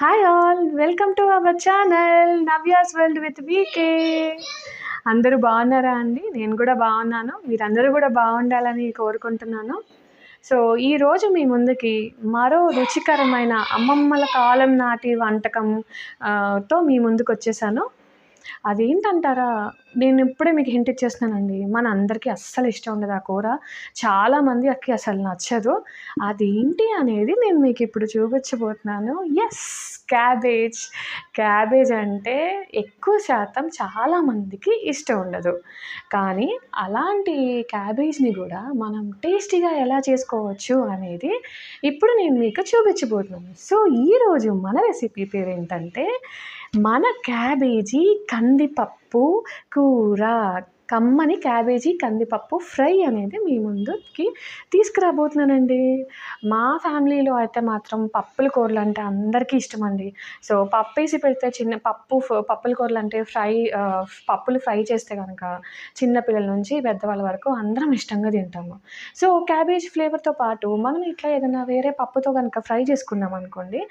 Hi all welcome to our channel Navya's world with VK అందరూ బాగున్నారా అండి? నేను కూడా బాగున్నాను. మీరందరూ కూడా బాగుండాలని కోరుకుంటున్నాను. సో ఈరోజు మీ ముందుకి మరో రుచికరమైన అమ్మమ్మల కాలం నాటి వంటకం తో మీ ముందుకు వచ్చేసాను. అదేంటంటారా? నేను ఇప్పుడే మీకు హింట్ ఇచ్చేస్తున్నానండి. మన అందరికీ అస్సలు ఇష్టం ఉండదు ఆ కూర. చాలామంది అక్కి అసలు నచ్చదు. అదేంటి అనేది నేను మీకు ఇప్పుడు చూపించబోతున్నాను. ఎస్ క్యాబేజ్ క్యాబేజ్ అంటే ఎక్కువ శాతం చాలామందికి ఇష్టం ఉండదు. కానీ అలాంటి క్యాబేజ్ని కూడా మనం టేస్టీగా ఎలా చేసుకోవచ్చు అనేది ఇప్పుడు నేను మీకు చూపించబోతున్నాను. సో ఈరోజు మన రెసిపీ పేరు ఏంటంటే మన క్యాబేజీ కందిపప్పు కూర. కమ్మని క్యాబేజీ కందిపప్పు ఫ్రై అనేది మీ ముందుకి తీసుకురాబోతున్నానండి. మా ఫ్యామిలీలో అయితే మాత్రం పప్పుల కూరలు అంటే అందరికీ ఇష్టం అండి సో పప్పు వేసి పెడితే చిన్న పప్పు పప్పుల కూరలు అంటే ఫ్రై పప్పులు ఫ్రై చేస్తే కనుక చిన్నపిల్లల నుంచి పెద్దవాళ్ళ వరకు అందరం ఇష్టంగా తింటాము. సో క్యాబేజ్ ఫ్లేవర్తో పాటు మనం ఇట్లా ఏదైనా వేరే పప్పుతో కనుక ఫ్రై చేసుకున్నాం అనుకోండి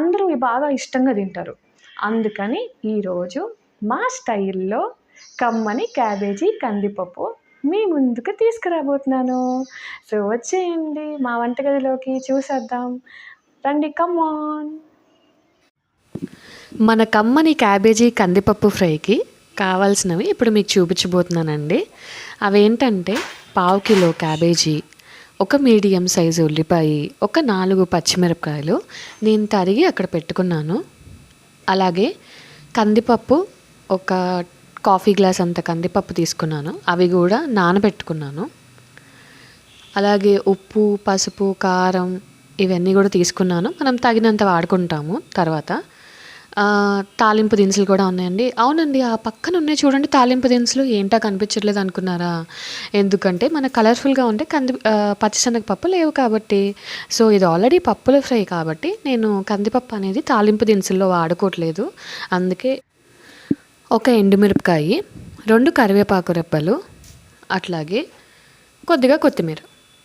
అందరూ బాగా ఇష్టంగా తింటారు. అందుకని ఈరోజు మా స్టైల్లో కమ్మని క్యాబేజీ కందిపప్పు మీ ముందుకు తీసుకురాబోతున్నాను. సో వచ్చేయండి మా వంటగదిలోకి చూసేద్దాం. రండి కమ్మాన్ మన కమ్మని క్యాబేజీ కందిపప్పు ఫ్రైకి కావాల్సినవి ఇప్పుడు మీకు చూపించబోతున్నానండి. అవేంటంటే పావు కిలో క్యాబేజీ ఒక మీడియం సైజు ఉల్లిపాయ ఒక నాలుగు పచ్చిమిరపకాయలు నేను తరిగి అక్కడ పెట్టుకున్నాను. అలాగే కందిపప్పు ఒక కాఫీ గ్లాస్ అంత కందిపప్పు తీసుకున్నాను. అవి కూడా నానబెట్టుకున్నాను. అలాగే ఉప్పు పసుపు కారం ఇవన్నీ కూడా తీసుకున్నాను. మనం తగినంత వాడుకుంటాము తర్వాత. తాలింపు దినుసులు కూడా ఉన్నాయండి. అవునండి ఆ పక్కన ఉన్నాయి చూడండి తాలింపు దినుసులు. ఏంటా కనిపించట్లేదు అనుకున్నారా? ఎందుకంటే మన కలర్ఫుల్గా ఉంటే కంది ఆ, పచ్చిశనగపప్పు లేవు కాబట్టి. సో ఇది ఆల్రెడీ పప్పుల ఫ్రై కాబట్టి నేను కందిపప్పు అనేది తాలింపు దినుసుల్లో వాడుకోవట్లేదు. అందుకే ఒక ఎండుమిరపకాయ రెండు కరివేపాకు రెప్పలు అట్లాగే కొద్దిగా కొత్తిమీర.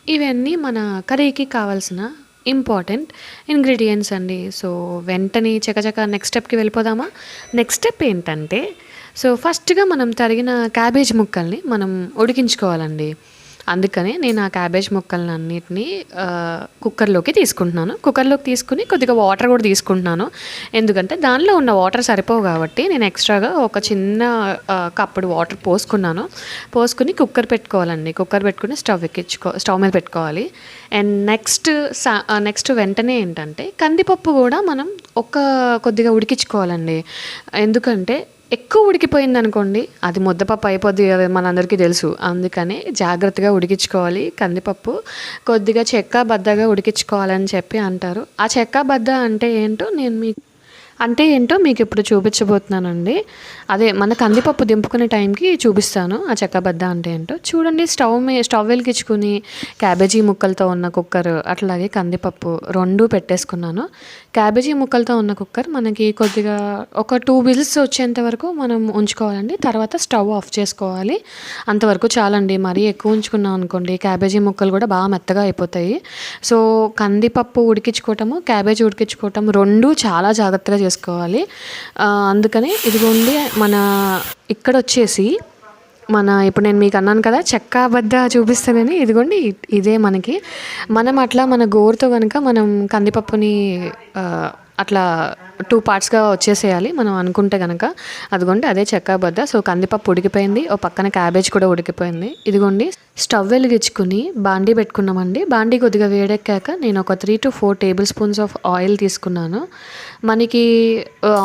ఇవన్నీ మన కర్రీకి కావాల్సిన ఇంపార్టెంట్ ఇంగ్రీడియంట్స్ అండి. సో వెంటనే చకచక నెక్స్ట్ స్టెప్కి వెళ్ళిపోదామా? నెక్స్ట్ స్టెప్ ఏంటంటే సో ఫస్ట్గా మనం తరిగిన క్యాబేజ్ ముక్కల్ని మనం ఉడికించుకోవాలండి. అందుకనే నేను ఆ క్యాబేజ్ ముక్కలను అన్నిటినీ కుక్కర్లోకి తీసుకుంటున్నాను. కుక్కర్లోకి తీసుకుని కొద్దిగా వాటర్ కూడా తీసుకుంటున్నాను. ఎందుకంటే దానిలో ఉన్న వాటర్ సరిపోవు కాబట్టి నేను ఎక్స్ట్రాగా ఒక చిన్న కప్పుడు వాటర్ పోసుకున్నాను. పోసుకుని కుక్కర్ పెట్టుకోవాలండి. కుక్కర్ పెట్టుకుని స్టవ్ ఎక్కించుకో స్టవ్ మీద పెట్టుకోవాలి. అండ్ నెక్స్ట్ నెక్స్ట్ వెంటనే ఏంటంటే కందిపప్పు కూడా మనం ఒక కొద్దిగా ఉడికించుకోవాలండి. ఎందుకంటే ఎక్కువ ఉడికిపోయింది అనుకోండి అది ముద్దపప్పు అయిపోద్ది కదా మనందరికీ తెలుసు. అందుకని జాగ్రత్తగా ఉడికించుకోవాలి. కందిపప్పు కొద్దిగా చెక్క బద్దగా ఉడికించుకోవాలని చెప్పి అంటారు. ఆ చెక్క బద్ద అంటే ఏంటో నేను మీకు అంటే ఏంటో మీకు ఇప్పుడు చూపించబోతున్నానండి. అదే మన కందిపప్పు దింపుకునే టైంకి చూపిస్తాను ఆ చెక్కబద్ద అంటే ఏంటో. చూడండి స్టవ్ మీ స్టవ్ వెలిగించుకుని క్యాబేజీ ముక్కలతో ఉన్న కుక్కర్ అట్లాగే కందిపప్పు రెండు పెట్టేసుకున్నాను. క్యాబేజీ ముక్కలతో ఉన్న కుక్కర్ మనకి కొద్దిగా ఒక టూ విజిల్స్ వచ్చేంత వరకు మనం ఉంచుకోవాలండి. తర్వాత స్టవ్ ఆఫ్ చేసుకోవాలి. అంతవరకు చాలండి మరీ ఎక్కువ ఉంచుకున్నాం అనుకోండి క్యాబేజీ ముక్కలు కూడా బాగా మెత్తగా అయిపోతాయి. సో కందిపప్పు ఉడికించుకోవటము క్యాబేజీ ఉడికించుకోవటం రెండు చాలా జాగ్రత్తగా చేసుకోవాలి. అందుకని ఇదిగోండి మన ఇక్కడ వచ్చేసి మన ఇప్పుడు నేను మీకు అన్నాను కదా చెక్క బద్ద చూపిస్తానని ఇదిగోండి ఇదే మనకి. మనం అట్లా మన గోరుతో కనుక మనం కందిపప్పుని అట్లా టూ పార్ట్స్గా వచ్చేసేయాలి మనం అనుకుంటే కనుక అదిగోండి అదే చెక్క బద్ద. సో కందిపప్పు ఉడికిపోయింది. ఓ పక్కన క్యాబేజ్ కూడా ఉడికిపోయింది. ఇదిగోండి. స్టవ్ వెలిగించుకుని బాండీ పెట్టుకున్నామండి. బాండీ కొద్దిగా వేడెక్కాక నేను ఒక three to four tablespoons of oil తీసుకున్నాను. మనకి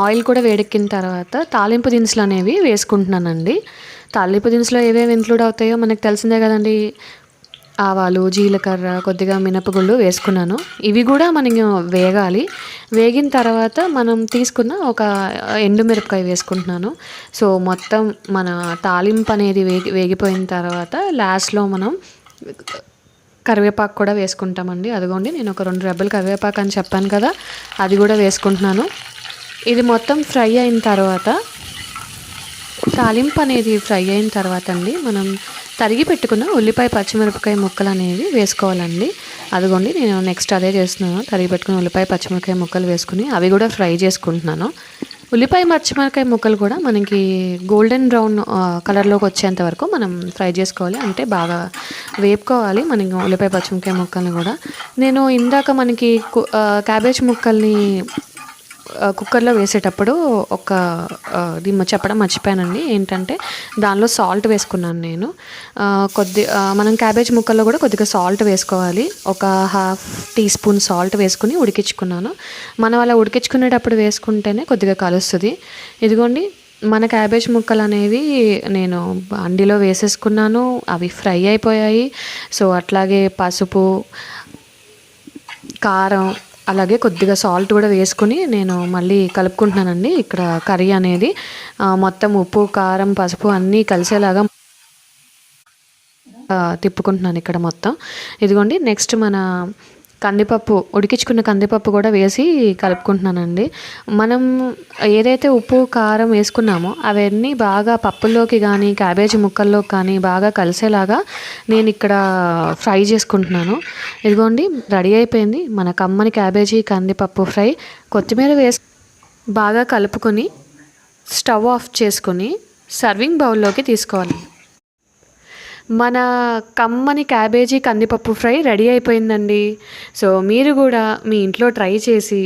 ఆయిల్ కూడా వేడెక్కిన తర్వాత తాలింపు దినుసులు అనేవి వేసుకుంటున్నానండి. తాలింపు దినుసులో ఏవేవి ఇంక్లూడ్ అవుతాయో మనకు తెలిసిందే కదండి. ఆవాలు జీలకర్ర కొద్దిగా మినపగుళ్ళు వేసుకున్నాను. ఇవి కూడా మనం వేగాలి. వేగిన తర్వాత మనం తీసుకున్న ఒక ఎండుమిరపకాయ వేసుకుంటున్నాను. సో మొత్తం మన తాలింపు అనేది వేగి వేగిపోయిన తర్వాత లాస్ట్లో మనం కరివేపాకు కూడా వేసుకుంటామండి. అదిగోండి నేను ఒక రెండు రెబ్బలు కరివేపాకు అని చెప్పాను కదా అది కూడా వేసుకుంటున్నాను. ఇది మొత్తం ఫ్రై అయిన తర్వాత తాలింపు అనేది ఫ్రై అయిన తర్వాత అండి మనం తరిగి పెట్టుకున్న ఉల్లిపాయ పచ్చిమిరపకాయ ముక్కలు అనేవి వేసుకోవాలండి. అదిగోండి నేను నెక్స్ట్ అదే చేస్తున్నాను. తరిగి పెట్టుకున్న ఉల్లిపాయ పచ్చిమిరపకాయ ముక్కలు వేసుకుని అవి కూడా ఫ్రై చేసుకుంటున్నాను. ఉల్లిపాయ పచ్చిమిరపకాయ ముక్కలు కూడా మనకి గోల్డెన్ బ్రౌన్ కలర్లోకి వచ్చేంత వరకు మనం ఫ్రై చేసుకోవాలి. అంటే బాగా వేపుకోవాలి మనకి ఉల్లిపాయ పచ్చిమిరపకాయ ముక్కల్ని కూడా. నేను ఇందాక మనకి క్యాబేజ్ ముక్కల్ని కుక్కర్లో వేసేటప్పుడు ఒక దిమ్మ చెప్పడం మర్చిపోయానండి. ఏంటంటే దానిలో సాల్ట్ వేసుకున్నాను నేను. కొద్ది మనం క్యాబేజ్ ముక్కల్లో కూడా కొద్దిగా సాల్ట్ వేసుకోవాలి. ఒక హాఫ్ టీ స్పూన్ సాల్ట్ వేసుకుని ఉడికించుకున్నాను. మనం అలా ఉడికించుకునేటప్పుడు వేసుకుంటేనే కొద్దిగా కలుస్తుంది. ఇదిగోండి మన క్యాబేజ్ ముక్కలు అనేవి నేను అండిలో వేసేసుకున్నాను. అవి ఫ్రై అయిపోయాయి. సో అట్లాగే పసుపు కారం అలాగే కొద్దిగా సాల్ట్ కూడా వేసుకుని నేను మళ్ళీ కలుపుకుంటున్నానండి. ఇక్కడ కర్రీ అనేది మొత్తం ఉప్పు కారం పసుపు అన్నీ కలిసేలాగా తిప్పుకుంటున్నాను ఇక్కడ మొత్తం. ఇదిగోండి నెక్స్ట్ మన కందిపప్పు ఉడికించుకున్న కందిపప్పు కూడా వేసి కలుపుకుంటున్నానండి. మనం ఏదైతే ఉప్పు కారం వేసుకున్నామో అవన్నీ బాగా పప్పుల్లోకి కానీ క్యాబేజీ ముక్కల్లో కానీ బాగా కలిసేలాగా నేను ఇక్కడ ఫ్రై చేసుకుంటున్నాను. ఇదిగోండి రెడీ అయిపోయింది. మన కమ్మని క్యాబేజీ కందిపప్పు ఫ్రై కొత్తిమీర వేసి బాగా కలుపుకొని స్టవ్ ఆఫ్ చేసుకొని సర్వింగ్ బౌల్లోకి తీసుకోవాలి. మన కమ్మని క్యాబేజీ కందిపప్పు ఫ్రై రెడీ అయిపోయిందండి. సో మీరు కూడా మీ ఇంట్లో ట్రై చేసి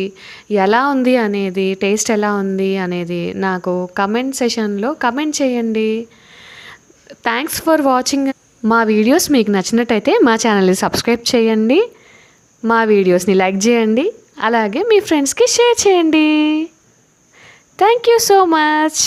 ఎలా ఉంది అనేది టేస్ట్ ఎలా ఉంది అనేది నాకు కమెంట్ సెషన్లో కమెంట్ చేయండి. థ్యాంక్స్ ఫర్ వాచింగ్ మా వీడియోస్ మీకు నచ్చినట్టయితే మా ఛానల్ని సబ్స్క్రైబ్ చేయండి. మా వీడియోస్ని లైక్ చేయండి. అలాగే మీ ఫ్రెండ్స్కి షేర్ చేయండి. Thank you so much